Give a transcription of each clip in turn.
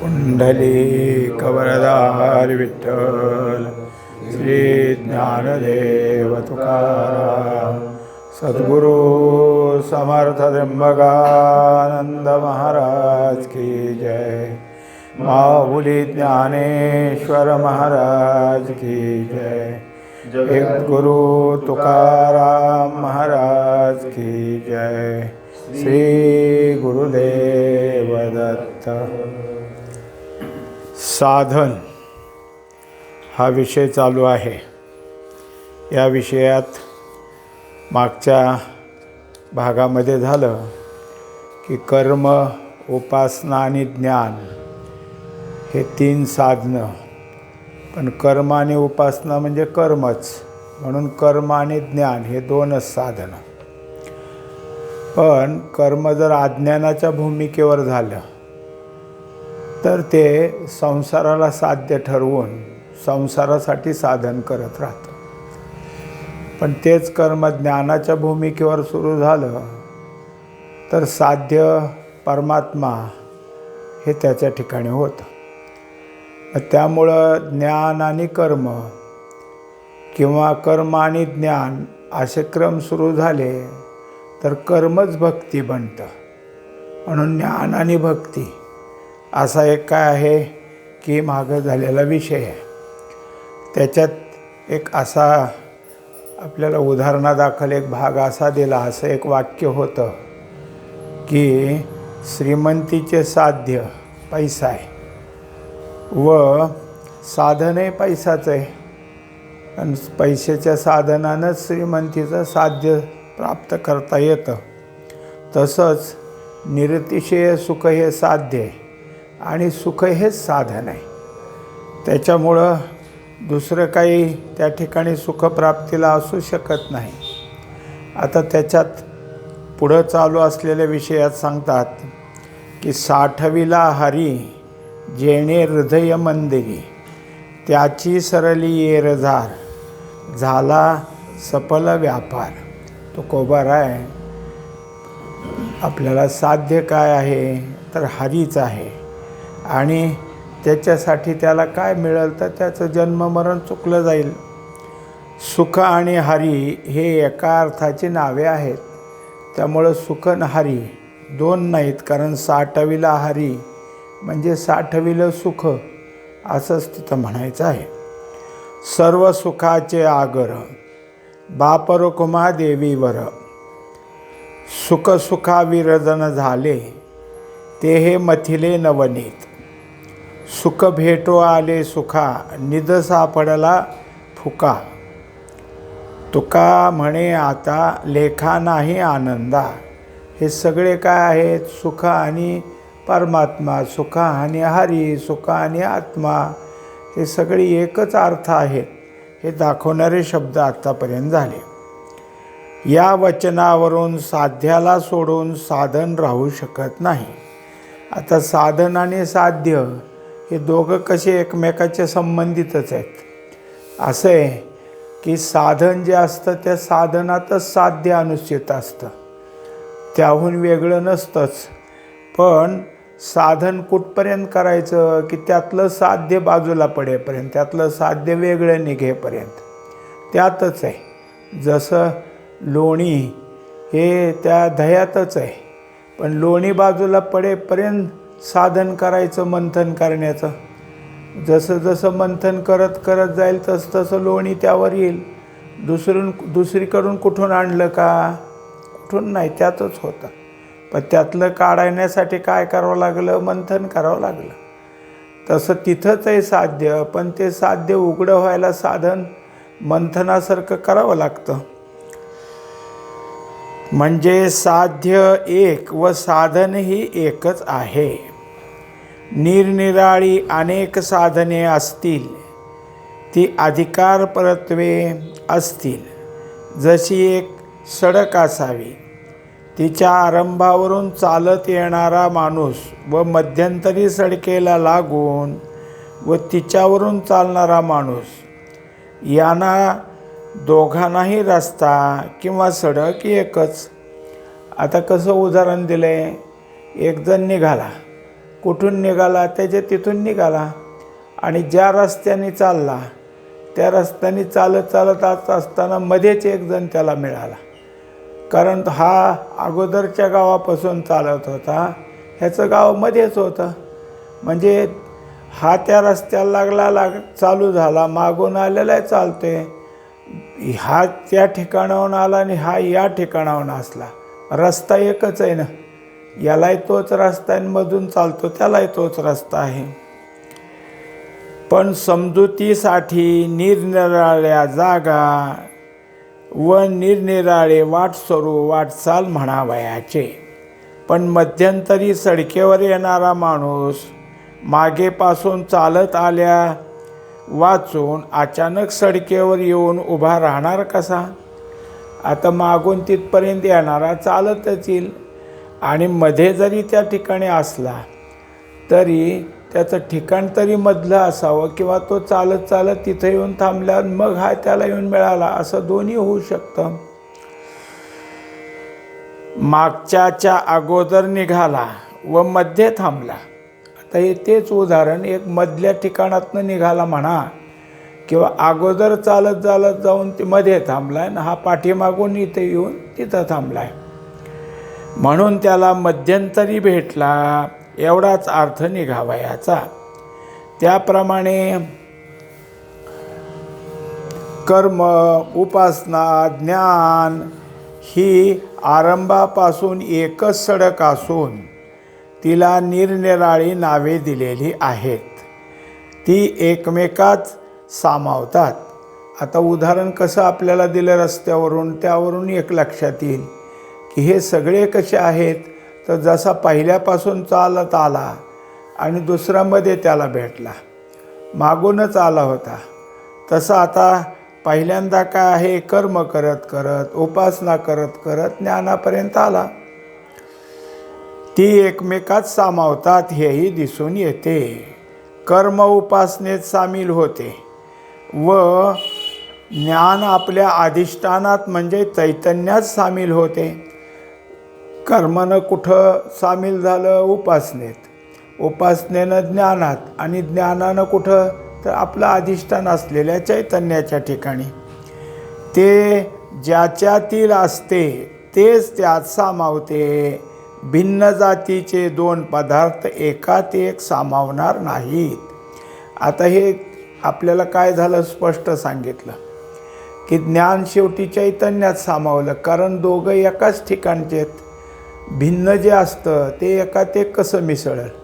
कुंडली कवरदार विठ्ठल श्री ज्ञानदेव तुकाराम सद्गुरु समर्थ त्र्यंबकानंद महाराज की जय। माहुली ज्ञानेश्वर महाराज की जय। एक गुरु तुकाराम महाराज की जय। श्री गुरुदेव दत्त साधन हा विषय चालू आहे. या विषयात मागच्या भागामध्ये झालं की कर्म उपासना आणि ज्ञान हे तीन साधनं. पण कर्म आणि उपासना म्हणजे कर्मच. म्हणून कर्म आणि ज्ञान हे दोनच साधनं. पण कर्म जर अज्ञानाच्या भूमिकेवर झालं तर ते संसाराला साध्य ठरवून संसारासाठी साधन करत राहतं. पण तेच कर्म ज्ञानाच्या भूमिकेवर सुरू झालं तर साध्य परमात्मा हे त्याच्या ठिकाणी होतं. त्यामुळं ज्ञान आणि कर्म किंवा कर्म आणि ज्ञान असे क्रम सुरू झाले तर कर्मच भक्ती बनतं. म्हणून ज्ञान आणि भक्ती असा एक काय आहे की मागं झालेला विषय आहे. त्याच्यात एक असा आपल्याला उदाहरणादाखल एक भाग असा दिला असं एक वाक्य होतं की श्रीमंतीचे साध्य पैसा आहे व साधनही पैसाचं आहे. आणि पैशाच्या साधनानंच श्रीमंतीचं साध्य प्राप्त करता येतं. तसंच निरतिशय सुख हे साध्य आहे. आणि सुख हेच साधन आहे. त्याच्यामुळं दुसरं काही त्या ठिकाणी सुखप्राप्तीला असू शकत नाही. आता त्याच्यात पुढं चालू असलेल्या विषयात सांगतात की साठविला हरी जेणे हृदय मंदिरी त्याची सरली येरझार झाला सफल व्यापार. तो कोबार आहे. आपल्याला साध्य काय आहे? तर हरीच आहे. आणि त्याच्यासाठी त्याला काय मिळेल तर त्याचं जन्ममरण चुकलं जाईल. सुख आणि हरी हे एका अर्थाची नावे आहेत. त्यामुळं सुख न हरी दोन नाहीत कारण साठविला हरी म्हणजे साठविलं सुख असंच तिथं म्हणायचं आहे. सर्व सुखाचे आगर बापरुकुमा देवीवर सुखसुखाविरजन झाले ते हे मथिले नवनीत. सुख भेटो आले सुखा निद सापडला फुका. तुका म्हणे आता लेखा नाही आनंदा. हे सगळे काय आहेत? सुख आणि परमात्मा सुख आणि हरी सुख आणि आत्मा. हे सगळे एकच अर्थ आहेत. हे दाखवणारे शब्द आत्तापर्यंत झाले. या वचनावरून साध्याला सोडून साधन राहू शकत नाही. आता साधन आणि साध्य हे दोघं कसे एकमेकाचे संबंधितच आहेत. असं आहे की साधन जे असतं त्या साधनातच साध्य अनुचित असतं. त्याहून वेगळं नसतंच. पण साधन कुठपर्यंत करायचं? की त्यातलं साध्य बाजूला पडेपर्यंत त्यातलं साध्य वेगळं निघेपर्यंत. त्यातच आहे. जसं लोणी हे त्या दह्यातच आहे. पण लोणी बाजूला पडेपर्यंत साधन करायचं मंथन करण्याचं. जसं जसं मंथन करत करत जाईल तसं तसं लोणी त्यावर येईल. दुसरून दुसरीकडून कुठून आणलं का? कुठून नाही त्यातच होतं. पण त्यातलं काढण्यासाठी काय करावं लागलं? मंथन करावं लागलं. तसं तिथंच आहे साध्य पण ते साध्य उघडं व्हायला साधन मंथनासारखं करावं लागतं. म्हणजे साध्य एक व साधन ही एकच आहे. निरनिराळी अनेक साधने असतील ती अधिकार परत्वे असतील. जशी एक सडक असावी तिच्या आरंभावरून चालत येणारा माणूस व मध्यंतरी सडकेला लागून व तिच्यावरून चालणारा माणूस यांना दोघांनाही रस्ता किंवा सडक एकच. आता कसं उदाहरण दिलं आहे एकजण निघाला. कुठून निघाला त्याच्या तिथून निघाला आणि ज्या रस्त्याने चालला त्या रस्त्याने चालत चालत आज असताना मध्येच एक जण त्याला मिळाला. कारण हा अगोदरच्या गावापासून चालत होता ह्याचं गाव मध्येच होतं. म्हणजे हा त्या रस्त्याला लागला लाग चालू झाला मागून आलेला आहे हा त्या ठिकाणाहून आला आणि हा या ठिकाणाहून असला. रस्ता एकच आहे ना. यालाही तोच रस्त्यांमधून चालतो त्यालाही तोच रस्ता आहे. पण समजुतीसाठी निरनिराळ्या जागा व निरनिराळे वाटस्वरूप वाटचाल म्हणावयाचे. पण मध्यंतरी सडकेवर येणारा माणूस मागेपासून चालत आल्या वाचून अचानक सडकेवर येऊन उभा राहणार कसा? आता मागून तिथपर्यंत येणारा चालतच येईल. आणि मध्ये जरी त्या ठिकाणी असला तरी त्याचं ठिकाण तरी मधलं असावं किंवा तो चालत चालत तिथं येऊन थांबला मग हा त्याला येऊन मिळाला असं दोन्ही होऊ शकतं. मागच्याच्या अगोदर निघाला व मध्ये थांबला. आता हे तेच उदाहरण एक मधल्या ठिकाणातनं निघाला म्हणा किंवा अगोदर चालत चालत जाऊन ते मध्ये थांबला आणि हा पाठीमागून इथे येऊन तिथं थांबला आहे म्हणून त्याला मध्यंतरी भेटला एवढाच अर्थ निघावा याचा त्याप्रमाणे कर्म उपासना ज्ञान ही आरंभापासून एकच सडक असून तिला निरनिराळी नावे दिलेली आहेत. ती एकमेकात सामावतात. आता उदाहरण कसं आपल्याला दिलं रस्त्यावरून त्यावरून एक लक्षात येईल. की हे सगळे कसे आहेत? तर जसा पहिल्यापासून चालत आला आणि दुसऱ्यामध्ये त्याला भेटला. मागूनच आला होता. तसं आता पहिल्यांदा काय आहे? कर्म करत करत उपासना करत करत ज्ञानापर्यंत आला. ती एकमेकात सामावतात हेही दिसून येते. कर्म उपासनेत सामील होते. व ज्ञान आपल्या अधिष्ठानात म्हणजे चैतन्यात सामील होते. कर्मानं कुठं सामील झालं? उपासनेत. उपासनेनं ज्ञानात आणि ज्ञानानं कुठं? तर आपलं अधिष्ठान असलेल्या चैतन्याच्या ठिकाणी. ते ज्याच्यातील असते तेच त्यात सामावते. भिन्न जातीचे दोन पदार्थ एकात एक सामावणार नाहीत. आता हे आपल्याला काय झालं? स्पष्ट सांगितलं. की ज्ञान शेवटी चैतन्यात सामावलं कारण दोघं एकाच ठिकाणचे आहेत भिन्न जे असतं ते एका ते कसं मिसळेल?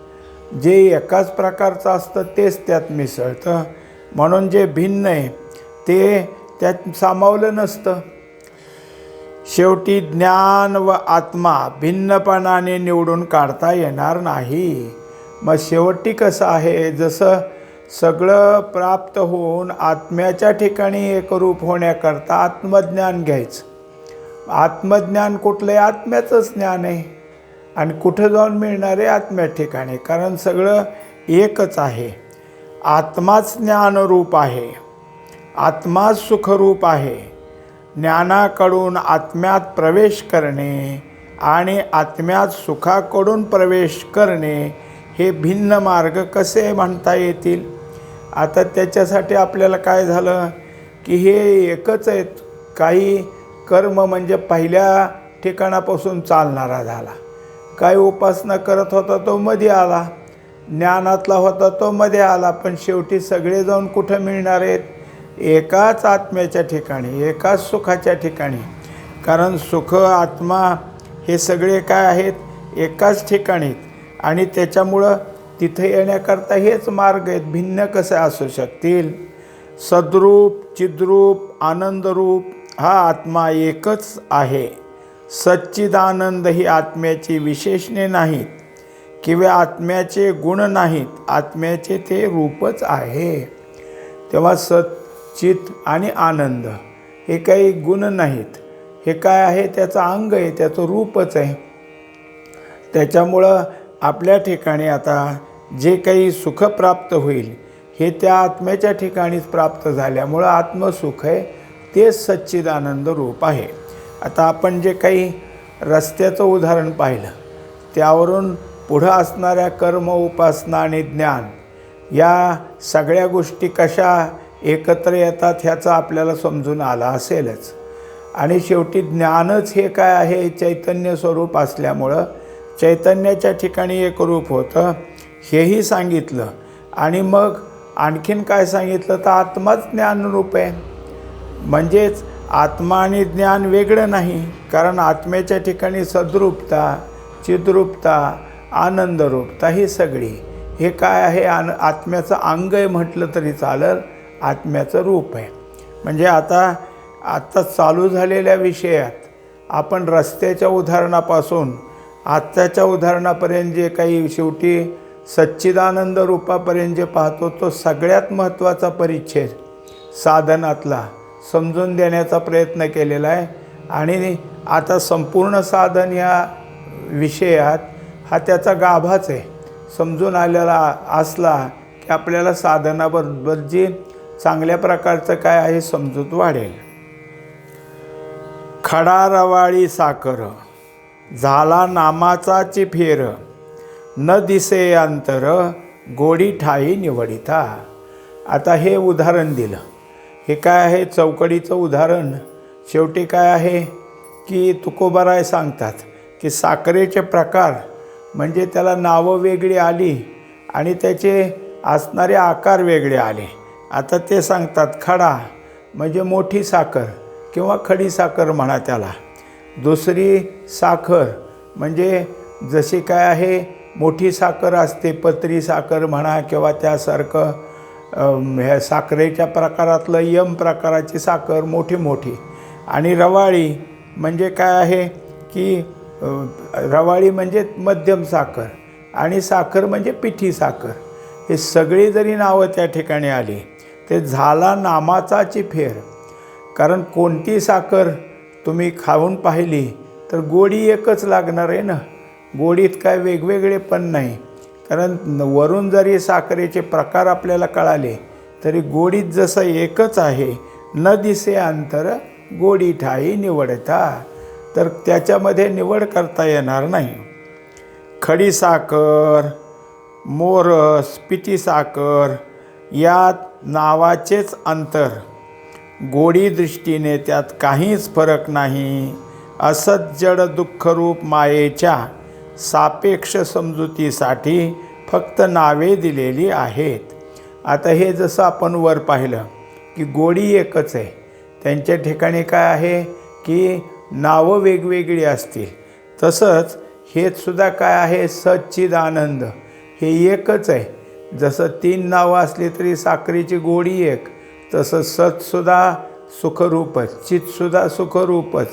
जे एकाच प्रकारचं असतं तेच त्यात मिसळतं. म्हणून जे भिन्न आहे ते त्यात सामावलं नसतं. शेवटी ज्ञान व आत्मा भिन्नपणाने निवडून काढता येणार नाही. मग शेवटी कसं आहे? जसं सगळं प्राप्त होऊन आत्म्याच्या ठिकाणी एकरूप होण्याकरता आत्मज्ञान घ्यायचं. आत्मज्ञान कुठलं आहे आत्म्याचंच ज्ञान आहे. आणि कुठं जाऊन मिळणार आहे? आत्म्या ठिकाणी. कारण सगळं एकच आहे. आत्माच ज्ञानरूप आहे. आत्माच सुखरूप आहे. ज्ञानाकडून आत्म्यात प्रवेश करणे आणि आत्म्यात सुखाकडून प्रवेश करणे हे भिन्न मार्ग कसे म्हणता येतील? आता त्याच्यासाठी आपल्याला काय झालं? की हे एकच आहेत. काही कर्म म्हणजे पहिल्या ठिकाणापासून चालणारा झाला. काही उपासना करत होता तो मध्ये आला. ज्ञानातला होता तो मध्ये आला. पण शेवटी सगळे जाऊन कुठं मिळणार आहेत? एकाच आत्म्याच्या ठिकाणी एकाच सुखाच्या ठिकाणी. कारण सुख आत्मा हे सगळे काय आहेत? एकाच ठिकाणी आणि त्याच्यामुळं तिथे येण्याकरता हेच मार्ग आहेत. भिन्न कसे असू शकतील? सद्रूप चिद्रूप आनंदरूप हा आत्मा एकच आहे. सच्चिदानंद ही आत्म्याची विशेषणे नाहीत. किंवा आत्म्याचे गुण नाहीत आत्म्याचे ते रूपच आहे. तेव्हा सच्चित आणि आनंद हे काही गुण नाहीत. हे काय आहे? त्याचं अंग आहे त्याचं रूपच आहे. त्याच्यामुळं आपल्या ठिकाणी आता जे काही सुख प्राप्त होईल हे त्या आत्म्याच्या ठिकाणीच प्राप्त झाल्यामुळं आत्मसुख आहे. तेच सच्चिदानंद रूप आहे. आता आपण जे काही रस्त्याचं उदाहरण पाहिलं त्यावरून पुढं असणाऱ्या कर्म उपासना आणि ज्ञान या सगळ्या गोष्टी कशा एकत्र येतात ह्याचं आपल्याला समजून आला असेलच. आणि शेवटी ज्ञानच हे काय आहे? चैतन्य स्वरूप असल्यामुळं चैतन्याच्या ठिकाणी एक रूप होतं हेही सांगितलं. आणि मग आणखीन काय सांगितलं? तर आत्माच ज्ञानरूप आहे. म्हणजेच आत्मा आणि ज्ञान वेगळं नाही कारण आत्म्याच्या ठिकाणी सद्रूपता चिद्रूपता आनंदरूपता ही सगळी. हे काय आहे? आन आत्म्याचं अंग आहे म्हटलं तरी चालेल आत्म्याचं रूप आहे. म्हणजे आता आत्ता चालू झालेल्या विषयात आपण रस्त्याच्या उदाहरणापासून आत्ताच्या उदाहरणापर्यंत जे काही शेवटी सच्चिदानंद रूपापर्यंत जे पाहतो तो सगळ्यात महत्त्वाचा परिच्छेद साधनातला समजून देण्याचा प्रयत्न केलेला आहे. आणि आता संपूर्ण साधन या विषयात हा त्याचा गाभाच आहे. समजून आलेला असला की आपल्याला साधनाबरोबर जी चांगल्या प्रकारचं काय आहे समजूत वाढेल. खडा रवाळी साखर झाला नामाचाची फेर न दिसे अंतर गोडी ठाई निवडिता. आता हे उदाहरण दिलं. हे काय आहे? चौकडीचं उदाहरण. शेवटी काय आहे? की तुकोबाराय सांगतात की साखरेचे प्रकार म्हणजे त्याला नावं वेगळी आली आणि त्याचे असणारे आकार वेगळे आले. आता ते सांगतात खडा म्हणजे मोठी साखर किंवा खडी साखर म्हणा त्याला. दुसरी साखर म्हणजे जशी काय आहे मोठी साखर असते पत्री साखर म्हणा किंवा त्यासारखं ह्या साखरेच्या प्रकारातलं यम प्रकाराची साखर मोठी मोठी. आणि रवाळी म्हणजे काय आहे की रवाळी म्हणजे मध्यम साखर आणि साखर म्हणजे पिठी साखर. हे सगळी जरी नावं त्या ठिकाणी आली ते झाला नामाचाची फेर. कारण कोणती साखर तुम्ही खाऊन पाहिली तर गोडी एकच लागणार आहे ना? गोडीत काय वेगवेगळे पण नाही. कारण वरून जरी साखरेचे प्रकार आपल्याला कळाले तरी गोडीत जसं एकच आहे न दिसे अंतर गोडी ठाई निवडता. तर त्याच्यामध्ये निवड करता येणार नाही. खडी साखर मोरस पिठी साखर यात नावाचेच अंतर. गोडी दृष्टीने त्यात काहीच फरक नाही. असत जड दुःखरूप मायेच्या सापेक्ष समजुतीसाठी फक्त नावे दिलेली आहेत. आता हे जसं आपण वर पाहिलं की गोडी एकच आहे. त्यांच्या ठिकाणी काय आहे? की नावं वेगवेगळी असतील. तसंच हेच सुद्धा काय आहे? सच्चिद आनंद हे एकच आहे. जसं तीन नावं असली तरी साखरेची गोडी एक. तसं सतसुद्धा सुखरूपच चितसुद्धा सुखरूपच.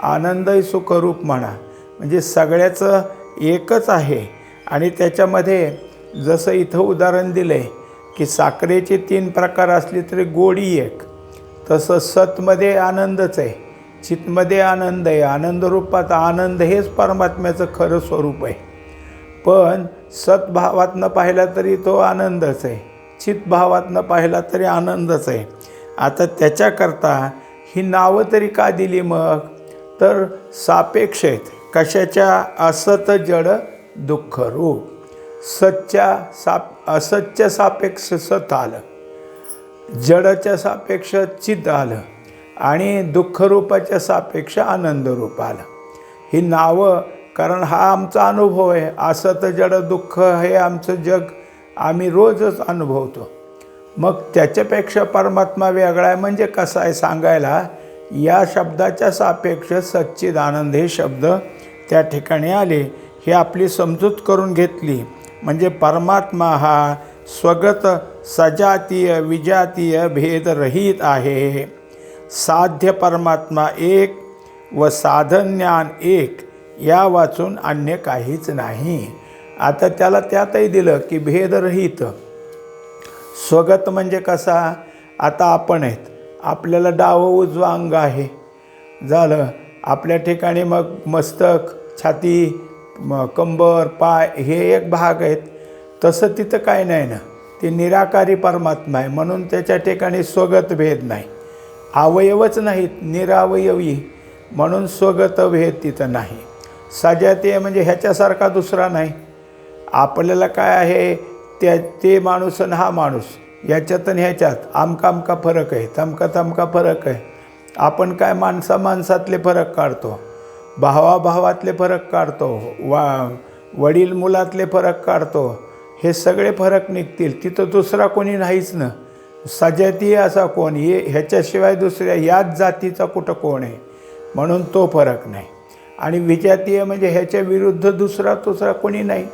आनंदही सुखरूप म्हणा. म्हणजे सगळ्याचं एकच आहे. आणि त्याच्यामध्ये जसं इथं उदाहरण दिलं आहे की साखरेचे तीन प्रकार असले तरी गोडी एक. तसं सतमध्ये आनंदच आहे. चितमध्ये आनंद आहे. आनंदरूपात आनंद हेच परमात्म्याचं खरं स्वरूप आहे. पण सतभावातनं पाहिला तरी तो आनंदच आहे. चितभावातनं पाहिला तरी आनंदच आहे. आता त्याच्याकरता ही नावं तरी का दिली मग? तर सापेक्ष आहेत. कशाच्या असत जड दुःख रूप? सच्च्या साप असच्च्या सापेक्ष सत आलं. जडच्या सापेक्ष चित आलं आणि दुःखरूपाच्या सापेक्ष आनंदरूप आलं. ही नावं कारण हा आमचा अनुभव आहे. असत जड दुःख हे आमचं जग. आम्ही रोजच अनुभवतो. मग त्याच्यापेक्षा परमात्मा वेगळा आहे म्हणजे कसा आहे सांगायला? या शब्दाच्या सापेक्ष सच्चिदानंद हे शब्द त्या ठिकाणी आले. हे आपली समजूत करून घेतली. म्हणजे परमात्मा हा स्वगत सजातीय विजातीय भेदरहित आहे. साध्य परमात्मा एक व साधन ज्ञान एक या वाचून अन्य काहीच नाही. आता त्याला त्यातही दिलं की भेदरहित स्वगत म्हणजे कसा? आता आपण आहेत. आपल्याला डावं उजवं अंग आहे. झालं. आपल्या ठिकाणी मग मस्तक छाती म कंबर पाय हे एक भाग आहेत. तसं तिथं काय नाही ना. ते निराकारी परमात्मा आहे. म्हणून त्याच्या ठिकाणी स्वगत भेद नाही. अवयवच नाहीत. निरावयवी. म्हणून स्वगत भेद तिथं नाही. सजातीय म्हणजे ह्याच्यासारखा दुसरा नाही. आपल्याला काय आहे? त्या ते माणूस आणि हा माणूस. याच्यात आणि ह्याच्यात. आमका आमका फरक आहे तमका तमका फरक आहे. आपण काय माणसा माणसातले फरक काढतो? भावाभावातले फरक काढतो? वा वडील मुलातले फरक काढतो? हे सगळे फरक निघतील. तिथं दुसरा कोणी नाहीच ना. सजातीय असा कोण? हे ह्याच्याशिवाय दुसऱ्या याच जातीचा कुठं कोण आहे? म्हणून तो फरक नाही. आणि विजातीय म्हणजे ह्याच्या विरुद्ध दुसरा दुसरा कोणी नाही.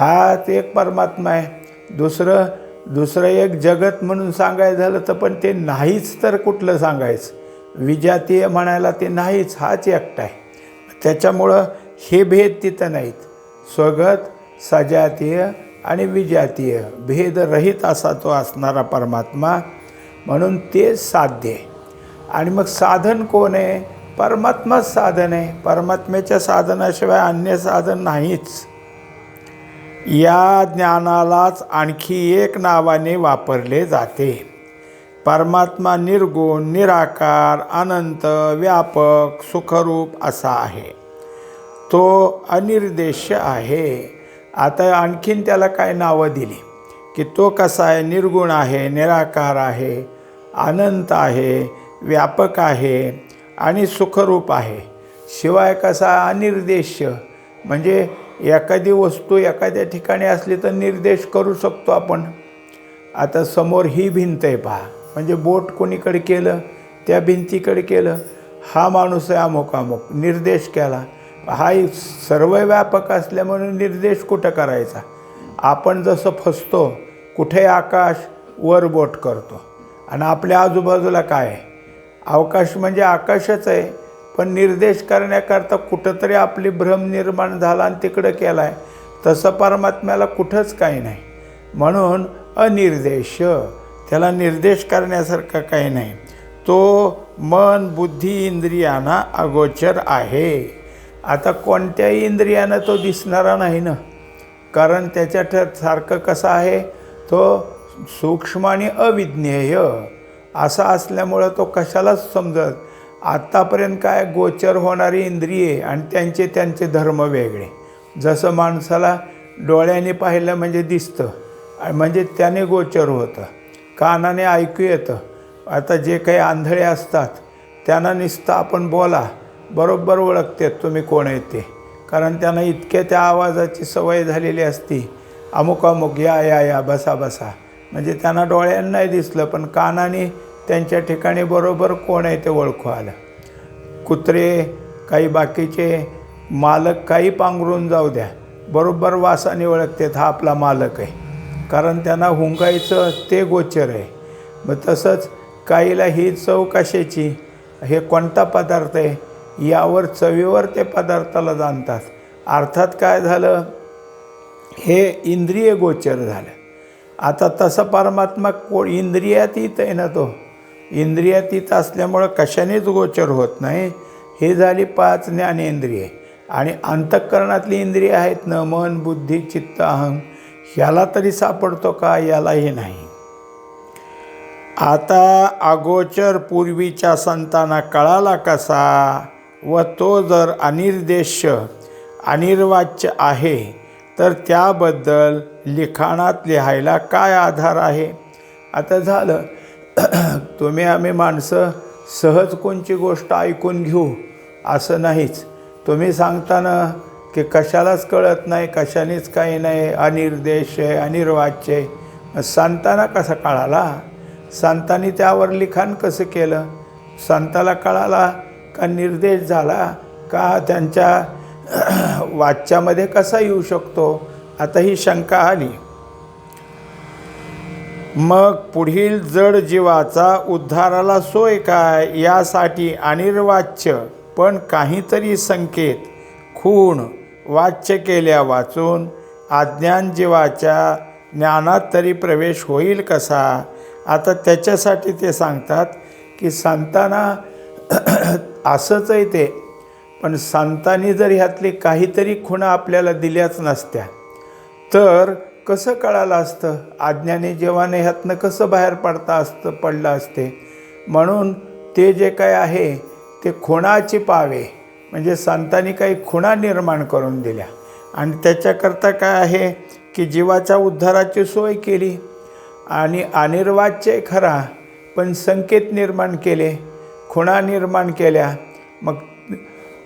हाच एक परमात्मा आहे. दुसरं दुसरं एक जगत म्हणून सांगायचं झालं तर पण ते नाहीच तर कुठलं सांगायचं? विजातीय म्हणायला ते नाहीच हाच एकटा आहे. त्याच्यामुळं हे भेद तिथं नाहीत. स्वगत सजातीय आणि विजातीय भेदरहित असा तो असणारा परमात्मा म्हणून ते साध्य आहे. आणि मग साधन कोण आहे? परमात्माच साधन आहे. परमात्म्याच्या साधनाशिवाय अन्य साधन नाहीच. या ज्ञानालाच आणखी एक नावाने वापरले जाते. परमात्मा निर्गुण निराकार अनंत व्यापक सुखरूप असा आहे. तो अनिर्देश्य आहे. आता आणखीन त्याला काय नावं दिली? की तो कसा आहे? निर्गुण आहे निराकार आहे अनंत आहे व्यापक आहे आणि सुखरूप आहे. शिवाय कसा अनिर्देश्य म्हणजे एखादी वस्तू एखाद्या ठिकाणी असली तर निर्देश करू शकतो आपण. आता समोर ही भिंत आहे पहा. म्हणजे बोट कोणीकडे केलं? त्या भिंतीकडे केलं. हा माणूस आहे अमुक अमुक. निर्देश केला. हा सर्व व्यापक असल्यामुळे निर्देश कुठं करायचा? आपण जसं फसतो कुठे आकाश वर बोट करतो? आणि आपल्या आजूबाजूला काय आहे? अवकाश म्हणजे आकाशच आहे. पण निर्देश करण्याकरता कुठंतरी आपली भ्रम निर्माण झाला आणि तिकडं केला आहे तसं परमात्म्याला कुठंच काही नाही. म्हणून अनिर्देश. त्याला निर्देश करण्यासारखं काही नाही. तो मन बुद्धी इंद्रियांना अगोचर आहे. आता कोणत्याही इंद्रियानं तो दिसणारा नाही ना? कारण त्याच्यात सारखं कसं आहे? तो सूक्ष्म आणि अविज्ञेय. असा असल्यामुळं तो कशालाच समजत आत्तापर्यंत काय गोचर होणारी इंद्रिये आणि त्यांचे त्यांचे धर्म वेगळे. जसं माणसाला डोळ्याने पाहिलं म्हणजे दिसतं आणि म्हणजे त्याने गोचर होतं. कानाने ऐकू येतं. आता जे काही आंधळे असतात त्यांना निसतं आपण बोला बरोबर ओळखतात तुम्ही कोण आहे ते. कारण त्यांना इतक्या त्या आवाजाची सवय झालेली असती. अमुक अमुक या या या बसा बसा. म्हणजे त्यांना डोळ्यांना नाही दिसलं पण कानाने त्यांच्या ठिकाणी बरोबर कोण आहे ते ओळखू आलं. कुत्रे काही बाकीचे मालक काही पांघरून जाऊ द्या. बरोबर वासाने ओळखतात हा आपला मालक आहे. कारण त्यांना हुंगायचं ते गोचर आहे. मग तसंच काहीला ही चव कशाची? हे कोणता पदार्थ आहे? यावर चवीवर ते पदार्थाला जाणतात. अर्थात काय झालं? हे इंद्रिय गोचर झालं. आता तसं परमात्मा को इंद्रियातीत आहे ना तो इंद्रियातीत असल्यामुळं कशानेच गोचर होत नाही. हे झाली पाच ज्ञानेंद्रिये. आणि अंतःकरणातली इंद्रिय आहेत न मन बुद्धी चित्त अहं ह्याला तरी सापडतो का? यालाही नाही. आता अगोचर पूर्वीच्या संतांना कळाला कसा? व तो जर अनिर्देश्य अनिर्वाच्य आहे तर त्याबद्दल लिखाणात लिहायला काय आधार आहे? आता झालं तुम्ही आम्ही माणसं सहज कोणची गोष्ट ऐकून घेऊ असं नाहीच. तुम्ही सांगताना की कशालाच कळत नाही कशानेच काही नाही अनिर्देश आहे अनिर्वाच्य आहे. संतांना कसा कळाला? संतांनी त्यावर लिखाण कसं केलं? संताला कळाला का निर्देश झाला? का त्यांच्या वाच्यामध्ये कसा येऊ शकतो? आता ही शंका आली. मग पुढील जड जीवाचा उद्धाराला सोय काय यासाठी अनिर्वाच्य पण काहीतरी संकेत. खूण वाच्य केल्या वाचून अज्ञान जीवाच्या ज्ञानात तरी प्रवेश होईल कसा? आता त्याच्यासाठी ते सांगतात की संतांना असंच आहे ते पण संतांनी जर ह्यातली काहीतरी खुणा आपल्याला दिल्याच नसत्या तर कसं कळालं असतं? आज्ञाने जेव्हाने ह्यातनं कसं बाहेर पडता असतं पडलं असते? म्हणून ते जे काय आहे ते खुणाची पावे. म्हणजे संतांनी काही खुणा निर्माण करून दिल्या. आणि त्याच्याकरता काय आहे की जीवाच्या उद्धाराची सोय केली. आणि अनिर्वाच्य खरा पण संकेत निर्माण केले. खुणा निर्माण केल्या. मग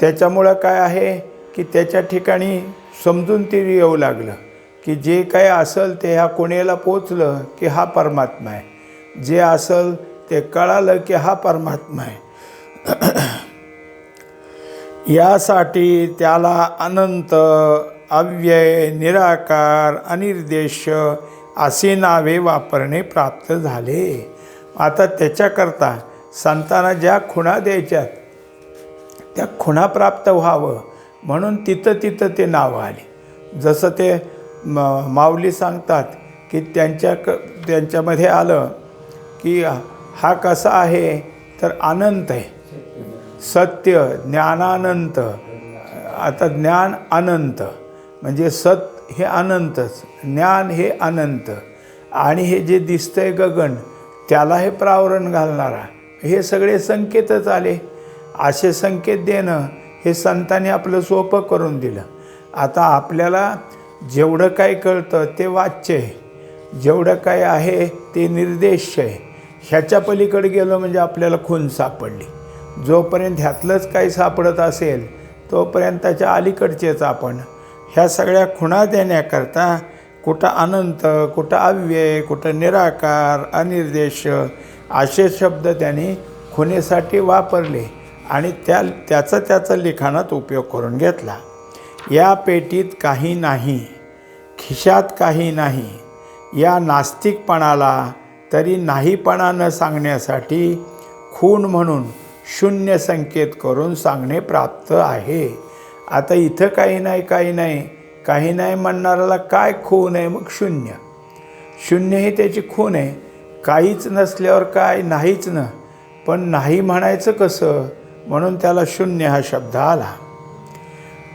त्याच्यामुळं काय आहे की त्याच्या ठिकाणी समजून ते येऊ लागलं. की जे काय असेल ते ह्या कोणीला पोचलं की हा परमात्मा आहे. जे असेल ते कळालं की हा परमात्मा आहे. यासाठी त्याला अनंत अव्यय निराकार अनिर्देश असे नावे वापरणे प्राप्त झाले. आता त्याच्याकरता संतांना ज्या खुणा द्यायच्यात त्या खुणा प्राप्त व्हावं म्हणून तिथं तिथं ते नावं आले. जसं ते म माऊली सांगतात की त्यांच्या क त्यांच्यामध्ये आलं की हा कसा आहे तर अनंत आहे. सत्य ज्ञानानंत. आता ज्ञान अनंत. म्हणजे सत हे अनंतच ज्ञान हे अनंत. आणि हे जे दिसतंय गगन त्याला हे प्रावरण घालणारा. हे सगळे संकेतच आले. असे संकेत देणं हे संतांनी आपलं सोपं करून दिलं. आता आपल्याला जेवढं काय कळतं ते वाच्य आहे. जेवढं काय आहे ते निर्देश आहे. ह्याच्या पलीकडे गेलो म्हणजे आपल्याला खून सापडली. जोपर्यंत ह्यातलंच काही सापडत असेल तोपर्यंत त्याच्या अलीकडचेच आपण. ह्या सगळ्या खुणा देण्याकरता कुठं अनंत कुठं अव्यय कुठं निराकार अनिर्देश असे शब्द त्यांनी खुणेसाठी वापरले आणि त्या त्याचा त्याचा लिखाणात उपयोग करून घेतला. या पेटीत काही नाही. खिशात काही नाही. या नास्तिकपणाला तरी नाहीपणा न सांगण्यासाठी खून म्हणून शून्य संकेत करून सांगणे प्राप्त आहे. आता इथं काही नाही काही नाही. काही नाही म्हणणाऱ्याला काय खून आहे? मग शून्य. शून्य ही त्याची खून आहे. काहीच नसल्यावर काय? नाहीच न. पण नाही म्हणायचं कसं? म्हणून त्याला शून्य हा शब्द आला.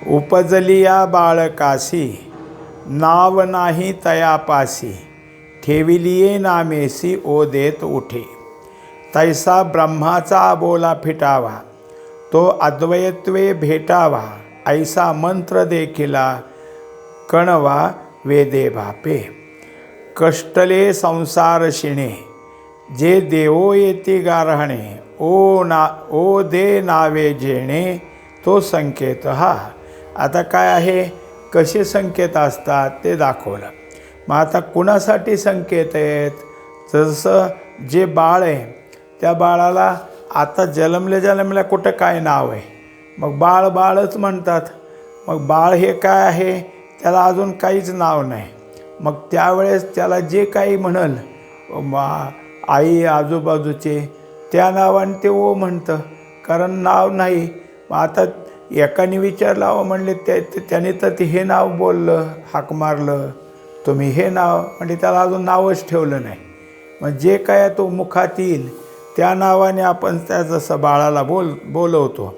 उपजली या बाळकासी. नाव नाही तयापासी ठेविलिये नामेसी ओ देत उठे. तैसा ब्रह्माचा बोला फिटावा तो अद्वयत्वे भेटावा ऐसा मंत्र देखिला कणवा वेदे बापे कष्टले संसार शिणे जे देवो येती गारहणे ओ ना ओ दे नावे जेणे तो संकेत हा. आता काय आहे? कसे संकेत असतात ते दाखवलं. मग आता कुणासाठी संकेत आहेत? जसं जे बाळ आहे त्या बाळाला आता जन्मल्या जन्मल्या कुठं काय नाव आहे? मग बाळ बाळच म्हणतात. मग बाळ हे काय आहे? त्याला अजून काहीच नाव नाही. मग त्यावेळेस त्याला जे काही म्हणल मा आई आजूबाजूचे त्या नावाने ते ओ म्हणतं. कारण नाव नाही. मग आता एकाने विचारलं म्हणले त्या त्याने तर ते हे नाव बोललं हाक मारलं. तुम्ही हे नाव म्हणजे त्याला अजून नावच ठेवलं नाही. मग जे काय तो मुखात येईल त्या नावाने आपण त्या जसं बाळाला बोल बोलवतो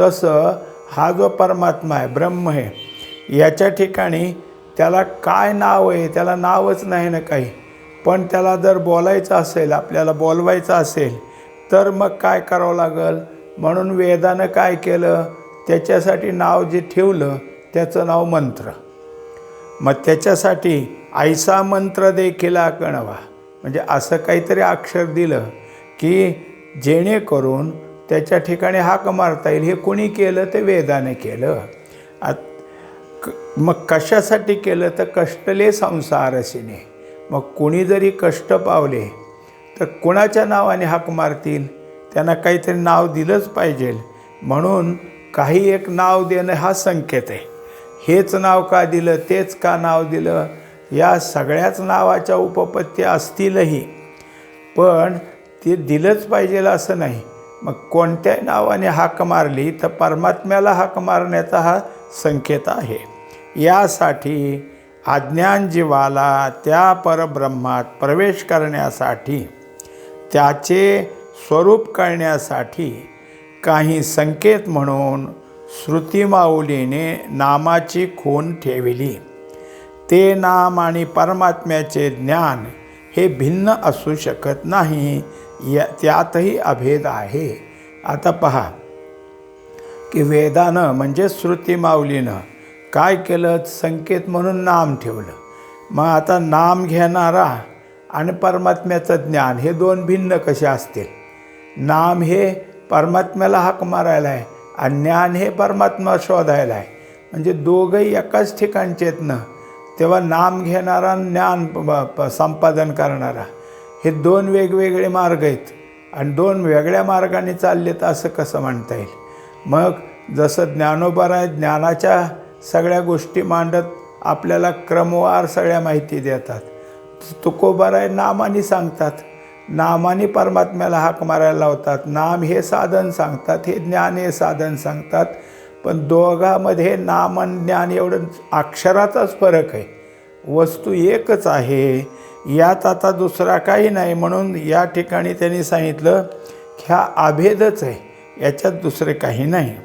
तसं हा जो परमात्मा आहे ब्रह्म आहे याच्या ठिकाणी त्याला काय नाव आहे त्याला नावच नाही ना काही. पण त्याला जर बोलायचं असेल आपल्याला बोलवायचं असेल तर मग काय करावं लागेल? म्हणून वेदानं काय केलं? त्याच्यासाठी नाव जे ठेवलं त्याचं नाव मंत्र. मग त्याच्यासाठी आयसा मंत्र देखील कणवा म्हणजे असं काहीतरी अक्षर दिलं की जेणेकरून त्याच्या ठिकाणी हाक मारता येईल. हे कोणी केलं? ते वेदाने केलं. आत क मग कशासाठी केलं? तर कष्टले संसारसीने. मग कोणी जरी कष्ट पावले तर कोणाच्या नावाने हाक मारतील? त्यांना काहीतरी नाव दिलंच पाहिजे. म्हणून काही एक नाव देणं हा संकेत आहे. हेच नाव का दिलं तेच का नाव दिलं? या सगळ्याच नावाच्या उपपत्ती असतीलही. पण ते दिलंच पाहिजे असं नाही. मग कोणत्याही नावाने हाक मारली तर परमात्म्याला हाक मारण्याचा हा संकेत आहे. यासाठी अज्ञान जीवाला त्या परब्रह्मात प्रवेश करण्यासाठी त्याचे स्वरूप कळण्यासाठी काही संकेत म्हणून श्रुतिमाऊलीने नामाची खून ठेवली. ते नाम आणि परमात्म्याचे ज्ञान हे भिन्न असू शकत नाही या त्यातही अभेद आहे. आता पहा की वेदानं म्हणजे श्रुतिमाऊलीनं काय केलं? संकेत म्हणून नाम ठेवलं. मग आता नाम घेणारा आणि परमात्म्याचं ज्ञान हे दोन भिन्न कसे असतील? नाम हे परमात्म्याला हाक मारायला आहे. आणि ज्ञान हे परमात्मा शोधायला आहे. म्हणजे दोघंही एकाच ठिकाणचे आहेत ना. तेव्हा नाम घेणारा ज्ञान प- प- संपादन करणारा. हे दोन वेगवेगळे मार्ग आहेत. आणि दोन वेगळ्या मार्गाने चाललेत असं कसं म्हणता येईल? मग जसं ज्ञानोबर आहे ज्ञानाच्या सगळ्या गोष्टी मांडत आपल्याला क्रमवार सगळ्या माहिती देतात. तुकोबर आहे नामाने सांगतात. नामाने परमात्म्याला हाक मारायला लावतात. नाम हे साधन सांगतात हे ज्ञान हे साधन सांगतात. पण दोघामध्ये नाम आणि ज्ञान एवढं अक्षराचाच फरक आहे. वस्तू एकच आहे. यात आता दुसरा काही नाही. म्हणून या ठिकाणी त्यांनी सांगितलं की हा अभेदच आहे. याच्यात दुसरे काही नाही.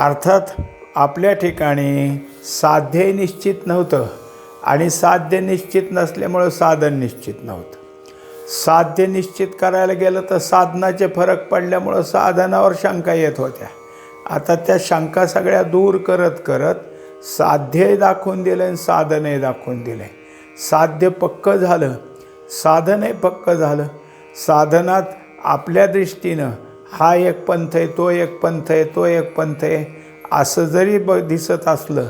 अर्थात आपल्या ठिकाणी साध्य निश्चित नव्हतं. आणि साध्य निश्चित नसल्यामुळं साधन निश्चित नव्हतं. साध्य निश्चित करायला गेलं तर साधनाचे फरक पडल्यामुळं साधनावर शंका येत होत्या. आता त्या शंका सगळ्या दूर करत करत साध्यही दाखवून दिलं आणि साधनही दाखवून दिलं साध्य पक्क झालं. साधनही पक्क झालं. साधनात आपल्या दृष्टीनं हा एक पंथ आहे तो एक पंथ आहे तो एक पंथ आहे असं जरी ब दिसत असलं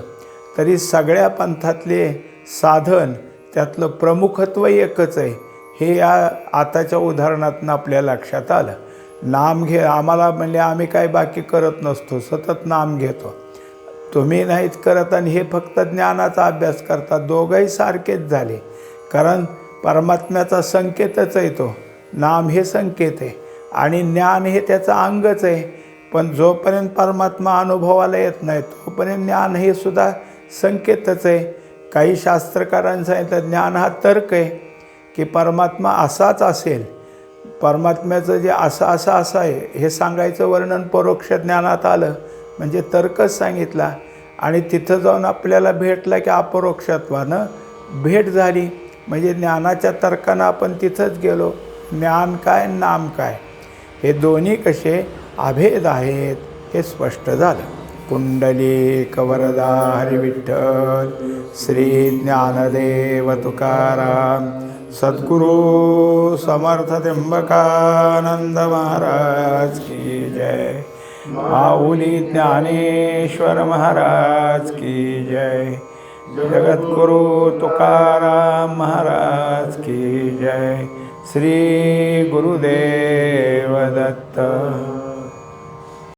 तरी सगळ्या पंथातले साधन त्यातलं प्रमुखत्व एकच आहे. हे या आताच्या उदाहरणातून आपल्या लक्षात आलं. नाम घे आम्हाला म्हणजे आम्ही काय बाकी करत नसतो सतत नाम घेतो. तुम्ही नाहीत करत आणि हे फक्त ज्ञानाचा अभ्यास करता दोघंही सारखेच झाले. कारण परमात्म्याचा संकेतच आहे तो. नाम हे संकेत आहे आणि ज्ञान हे त्याचं अंगच आहे. पण जोपर्यंत परमात्मा अनुभवाला येत नाही तोपर्यंत ज्ञान हे सुद्धा संकेतच आहे. काही शास्त्रकारांनी सांगितलं ज्ञान हा तर्क आहे की परमात्मा असाच असेल. परमात्म्याचं जे असं असं असं आहे हे सांगायचं वर्णन परोक्ष ज्ञानात आलं म्हणजे तर्कच सांगितला. आणि तिथं जाऊन आपल्याला भेटला की अपरोक्षत्वानं भेट झाली. म्हणजे ज्ञानाच्या तर्कानं आपण तिथंच गेलो ज्ञान काय नाम काय? हे दोन्ही कसे अभेद आहेत हे स्पष्ट झालं. कुंडली कवरदा हरिविठ्ठल श्री ज्ञानदेव तुकाराम सद्गुरू समर्थ त्र्यंबकानंद महाराज की जय. माऊली ज्ञानेश्वर महाराज की जय. जगद्गुरु तुकाराम महाराज की जय. श्री गुरुदेव दत्त.